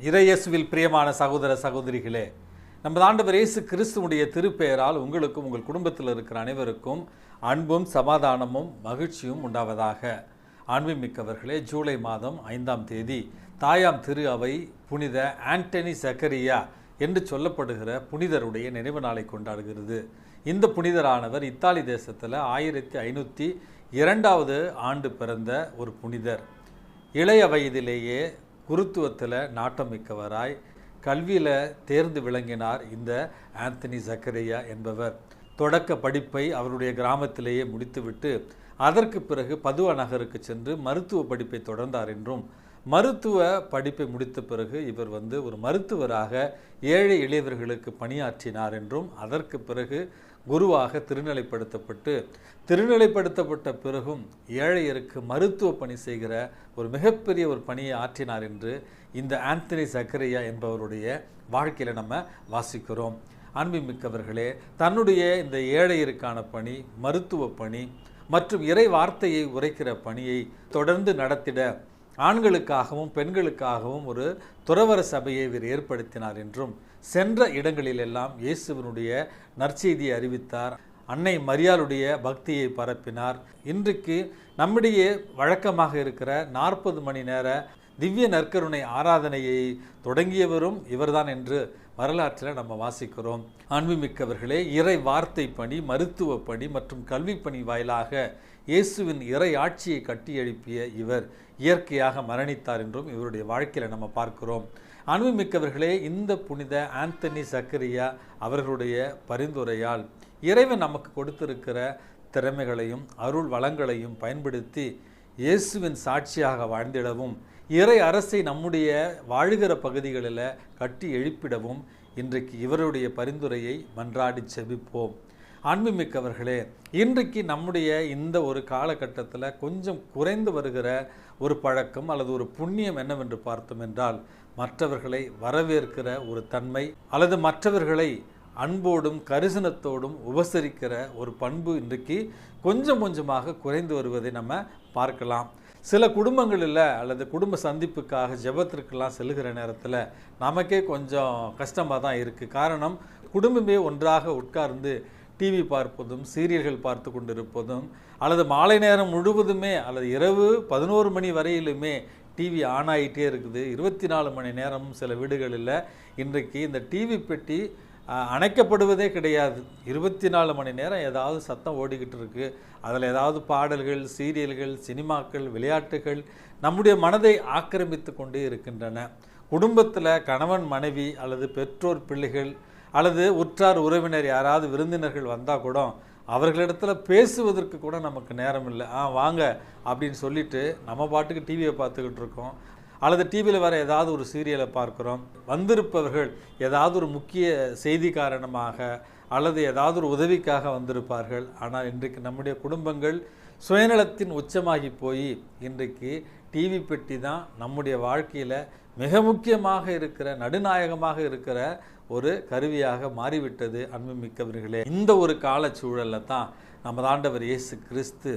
இறையேசுவில் பிரியமான சகோதர சகோதரிகளே நமது ஆண்டவர் இயேசு கிறிஸ்துவனுடைய திருப்பெயரால் உங்களுக்கும் உங்கள் குடும்பத்தில் இருக்கிற அனைவருக்கும் அன்பும் சமாதானமும் மகிழ்ச்சியும் உண்டாவதாக. அன்புமிக்கவர்களே ஜூலை மாதம் ஐந்தாம் தேதி தாயாம் திரு அவை புனித ஆண்டனி சக்கரியா என்று சொல்லப்படுகிற புனிதருடைய நினைவு நாளை கொண்டாடுகிறது. இந்த புனிதரானவர் இத்தாலி தேசத்தில் ஆயிரத்தி ஐநூற்றி இரண்டாவது ஆண்டு பிறந்த ஒரு புனிதர். இளைய வயதிலேயே குருத்துவத்தில் நாட்டம் மிக்கவராய் கல்வியில் தேர்ந்து விளங்கினார் இந்த ஆந்தனி சக்கரையா என்பவர். தொடக்க படிப்பை அவருடைய கிராமத்திலேயே முடித்துவிட்டு அதற்கு பிறகு பதுவா நகருக்கு சென்று மருத்துவ படிப்பை தொடர்ந்தார் என்றும் மருத்துவ படிப்பை முடித்த பிறகு இவர் வந்து ஒரு மருத்துவராக ஏழை எளியவர்களுக்கு பணியாற்றினார் என்றும் அதற்கு பிறகு குருவாக திருநிலைப்படுத்தப்பட்டு திருநிலைப்படுத்தப்பட்ட பிறகும் ஏழையருக்கு மருத்துவ பணி செய்கிற ஒரு மிகப்பெரிய ஒரு பணியை ஆற்றினார் என்று இந்த ஆந்தனி சக்கரையா என்பவருடைய வாழ்க்கையில் நம்ம வாசிக்கிறோம். அன்புமிக்கவர்களே தன்னுடைய இந்த ஏழையருக்கான பணி மருத்துவ பணி மற்றும் இறை வார்த்தையை உரைக்கிற பணியை தொடர்ந்து நடத்திட ஆண்களுக்காகவும் பெண்களுக்காகவும் ஒரு துறவர சபையை இவர் ஏற்படுத்தினார் என்றும் சென்ற இடங்களிலெல்லாம் இயேசுவனுடைய நற்செய்தியை அறிவித்தார். அன்னை மரியாளுடைய பக்தியை பரப்பினார். இன்றைக்கு நம்மிடையே வழக்கமாக இருக்கிற நாற்பது மணி நேர திவ்ய நற்கருணை ஆராதனையை தொடங்கியவரும் இவர்தான் என்று வரலாற்றில் நம்ம வாசிக்கிறோம். அன்புமிக்கவர்களே இறை வார்த்தை பணி மருத்துவ பணி மற்றும் கல்வி பணி வாயிலாக இயேசுவின் இறை ஆட்சியை கட்டியெழுப்பிய இவர் இயற்கையாக மரணித்தார் என்றும் இவருடைய வாழ்க்கையில் நம்ம பார்க்கிறோம். அன்புமிக்கவர்களே இந்த புனித ஆந்தனி சக்கரியா அவர்களுடைய பரிந்துரையால் இறைவன் நமக்கு கொடுத்திருக்கிற திறமைகளையும் அருள் வளங்களையும் பயன்படுத்தி இயேசுவின் சாட்சியாக வாழ்ந்திடவும் இறை அரசை நம்முடைய வாழுகிற பகுதிகளில் கட்டி எழுப்பிடவும் இன்றைக்கு இவருடைய பரிந்துரையை மன்றாடி செபிப்போம் அன்புமிக்கவர்களே இன்றைக்கு நம்முடைய இந்த ஒரு காலகட்டத்தில் கொஞ்சம் குறைந்து வருகிற ஒரு பழக்கம் அல்லது ஒரு புண்ணியம் என்னவென்று பார்த்தோம் என்றால் மற்றவர்களை வரவேற்கிற ஒரு தன்மை அல்லது மற்றவர்களை அன்போடும் கரிசனத்தோடும் உபசரிக்கிற ஒரு பண்பு இன்றைக்கு கொஞ்சம் கொஞ்சமாக குறைந்து வருவதை நம்ம பார்க்கலாம். சில குடும்பங்களில் அல்லது குடும்ப சந்திப்புக்காக ஜபத்திற்கெல்லாம் செல்லுகிற நேரத்தில் நமக்கே கொஞ்சம் கஷ்டமாக தான் இருக்குது. காரணம் குடும்பமே ஒன்றாக உட்கார்ந்து டிவி பார்ப்பதும் சீரியல்கள் பார்த்து கொண்டிருப்பதும் அல்லது மாலை நேரம் முழுவதுமே அல்லது இரவு பதினோரு மணி வரையிலுமே டிவி ஆன் ஆகிட்டே இருக்குது. இருபத்தி நாலு மணி நேரமும் சில வீடுகளில் இன்றைக்கு இந்த டிவி பெட்டி அணைக்கப்படுவதே கிடையாது. இருபத்தி நாலு மணி நேரம் ஏதாவது சத்தம் ஓடிக்கிட்டு இருக்குது அதில் ஏதாவது பாடல்கள் சீரியல்கள் சினிமாக்கள் விளையாட்டுகள் நம்முடைய மனதை ஆக்கிரமித்து கொண்டே இருக்கின்றன. குடும்பத்தில் கணவன் மனைவி அல்லது பெற்றோர் பிள்ளைகள் அல்லது உற்றார் உறவினர் யாராவது விருந்தினர்கள் வந்தால் கூட அவர்களிடத்தில் பேசுவதற்கு கூட நமக்கு நேரம் இல்லை. ஆ வாங்க அப்படின்னு சொல்லிட்டு நம்ம பாட்டுக்கு டிவியை பார்த்துக்கிட்டு இருக்கோம். அல்லது டிவியில் வர ஏதாவது ஒரு சீரியலை பார்க்குறோம் வந்திருப்பவர்கள் ஏதாவது ஒரு முக்கிய செய்தி காரணமாக அல்லது ஏதாவது ஒரு உதவிக்காக வந்திருப்பார்கள். ஆனால் இன்றைக்கு நம்முடைய குடும்பங்கள் சுயநலத்தின் உச்சமாகி போய் இன்றைக்கு டிவி பெட்டி தான் நம்முடைய வாழ்க்கையில் மிக முக்கியமாக இருக்கிற நடுநாயகமாக இருக்கிற ஒரு கருவியாக மாறிவிட்டது அன்புமிக்கவர்களே. இந்த ஒரு காலச்சூழலில் தான் நமது ஆண்டவர் இயேசு கிறிஸ்து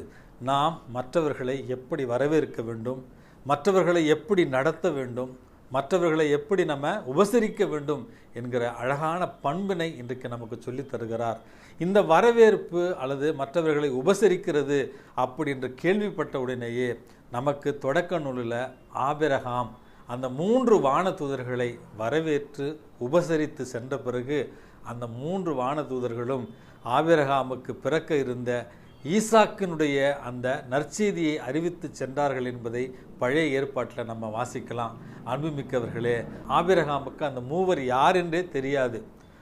நாம் மற்றவர்களை எப்படி வரவேற்க வேண்டும் மற்றவர்களை எப்படி நடத்த வேண்டும் மற்றவர்களை எப்படி நம்ம உபசரிக்க வேண்டும் என்கிற அழகான பண்பினை இன்றைக்கு நமக்கு சொல்லித் தருகிறார். இந்த வரவேற்பு அல்லது மற்றவர்களை உபசரிக்கிறது அப்படி என்று கேள்விப்பட்ட உடனேயே நமக்கு தொடக்க நூலில் ஆபிரகாம் அந்த மூன்று வானதூதர்களை வரவேற்று உபசரித்து சென்ற பிறகு அந்த மூன்று வானதூதர்களும் ஆபிரகாமுக்கு பிறக்க இருந்த ஈசாக்கினுடைய அந்த நற்செய்தியை அறிவித்து சென்றார்கள் என்பதை பழைய ஏற்பாட்டில் நம்ம வாசிக்கலாம். அன்புமிக்கவர்களே ஆபிரகாமுக்கு அந்த மூவர் யார் என்றே தெரியாது.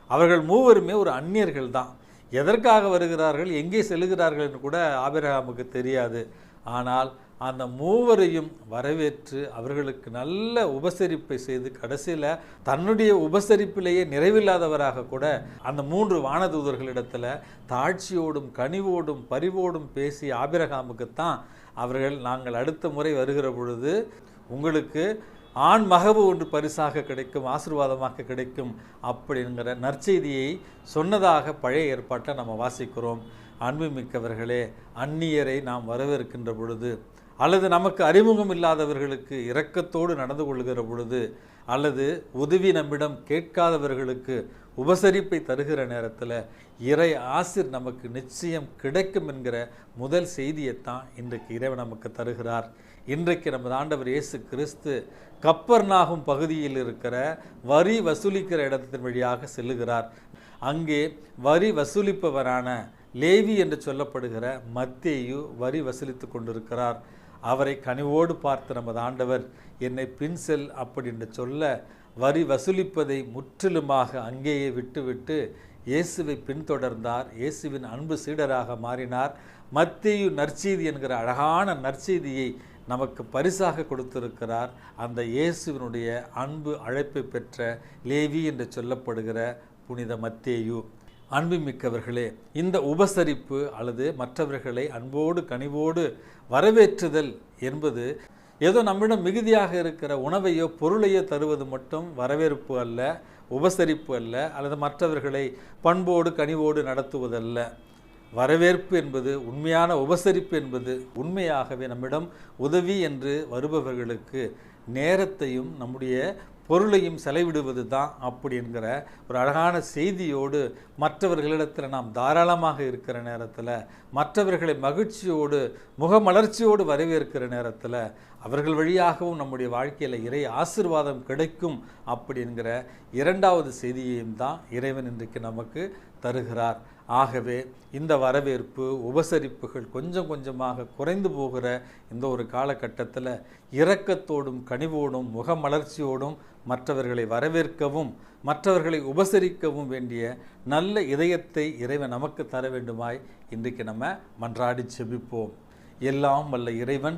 அவர்கள் மூவருமே ஒரு அந்நியர்கள் தான். எதற்காக வருகிறார்கள் எங்கே செல்கிறார்கள் என்று கூட ஆபிரகாமுக்கு தெரியாது. ஆனால் அந்த மூவரையும் வரவேற்று அவர்களுக்கு நல்ல உபசரிப்பை செய்து கடைசியில் தன்னுடைய உபசரிப்பிலேயே நிறைவில்லாதவராக கூட அந்த மூன்று வானதூதர்களிடத்தில் தாட்சியோடும் கனிவோடும் பரிவோடும் பேசி ஆபிரகாமுக்குத்தான் அவர்கள் நாங்கள் அடுத்த முறை வருகிற பொழுது உங்களுக்கு ஆண் மகவு ஒன்று பரிசாக கிடைக்கும் ஆசீர்வாதமாக கிடைக்கும் அப்படிங்கிற நற்செய்தியை சொன்னதாக பழைய ஏற்பாட்டை நம்ம வாசிக்கிறோம். அன்புமிக்கவர்களே அந்நியரை நாம் வரவேற்கின்ற பொழுது அல்லது நமக்கு அறிமுகம் இல்லாதவர்களுக்கு இரக்கத்தோடு நடந்து கொள்கிற பொழுது அல்லது உதவி நம்மிடம் கேட்காதவர்களுக்கு உபசரிப்பை தருகிற நேரத்தில் இறை ஆசிர் நமக்கு நிச்சயம் கிடைக்கும் என்கிற முதல் செய்தியைத்தான் இன்றைக்கு இறைவன் நமக்கு தருகிறார். இன்றைக்கு நமது ஆண்டவர் இயேசு கிறிஸ்து கப்பர்நாகும் பகுதியில் இருக்கிற வரி வசூலிக்கிற இடத்தின் வழியாக செல்லுகிறார். அங்கே வரி வசூலிப்பவரான லேவி என்று சொல்லப்படுகிற மத்தேயு வரி வசூலித்து கொண்டிருக்கிறார். அவரை கனிவோடு பார்த்த நமது ஆண்டவர் என்னை பின் செல் அப்படி என்று சொல்ல வரி வசூலிப்பதை முற்றிலுமாக அங்கேயே விட்டுவிட்டு இயேசுவை பின்தொடர்ந்தார். இயேசுவின் அன்பு சீடராக மாறினார். மத்தேயு நற்செய்தி என்கிற அழகான நற்செய்தியை நமக்கு பரிசாக கொடுத்திருக்கிறார். அந்த இயேசுவினுடைய அன்பு அழைப்பை பெற்ற லேவி என்று சொல்லப்படுகிற புனித மத்தேயு. அன்புமிக்கவர்களே இந்த உபசரிப்பு அல்லது மற்றவர்களை அன்போடு கனிவோடு வரவேற்றுதல் என்பது ஏதோ நம்மிடம் மிகுதியாக இருக்கிற உணவையோ பொருளையோ தருவது மட்டும் வரவேற்பு அல்ல உபசரிப்பு அல்ல அல்லது மற்றவர்களை பண்போடு கனிவோடு நடத்துவதல்ல. வரவேற்பு என்பது உண்மையான உபசரிப்பு என்பது உண்மையாகவே நம்மிடம் உதவி என்று வருபவர்களுக்கு நேரத்தையும் நம்முடைய பொருளையும் செலவிடுவது தான் அப்படிங்கிற ஒரு அழகான செய்தியோடு மற்றவர்களிடத்தில் நாம் தாராளமாக இருக்கிற நேரத்தில் மற்றவர்களை மகிழ்ச்சியோடு முகமலர்ச்சியோடு வரவேற்கிற நேரத்தில் அவர்கள் வழியாகவும் நம்முடைய வாழ்க்கையில் இறை ஆசிர்வாதம் கிடைக்கும் அப்படிங்கிற இரண்டாவது செய்தியையும் தான் இறைவன் இன்றைக்கு நமக்கு தருகிறார். ஆகவே இந்த வரவேற்பு உபசரிப்புகள் கொஞ்சம் கொஞ்சமாக குறைந்து போகிற இந்த ஒரு காலகட்டத்தில் இரக்கத்தோடும் கனிவோடும் முகமலர்ச்சியோடும் மற்றவர்களை வரவேற்கவும் மற்றவர்களை உபசரிக்கவும் வேண்டிய நல்ல இதயத்தை இறைவன் நமக்கு தர வேண்டுமாய் இன்றைக்கு நம்ம மன்றாடி செபிப்போம். எல்லாம் வல்ல இறைவன்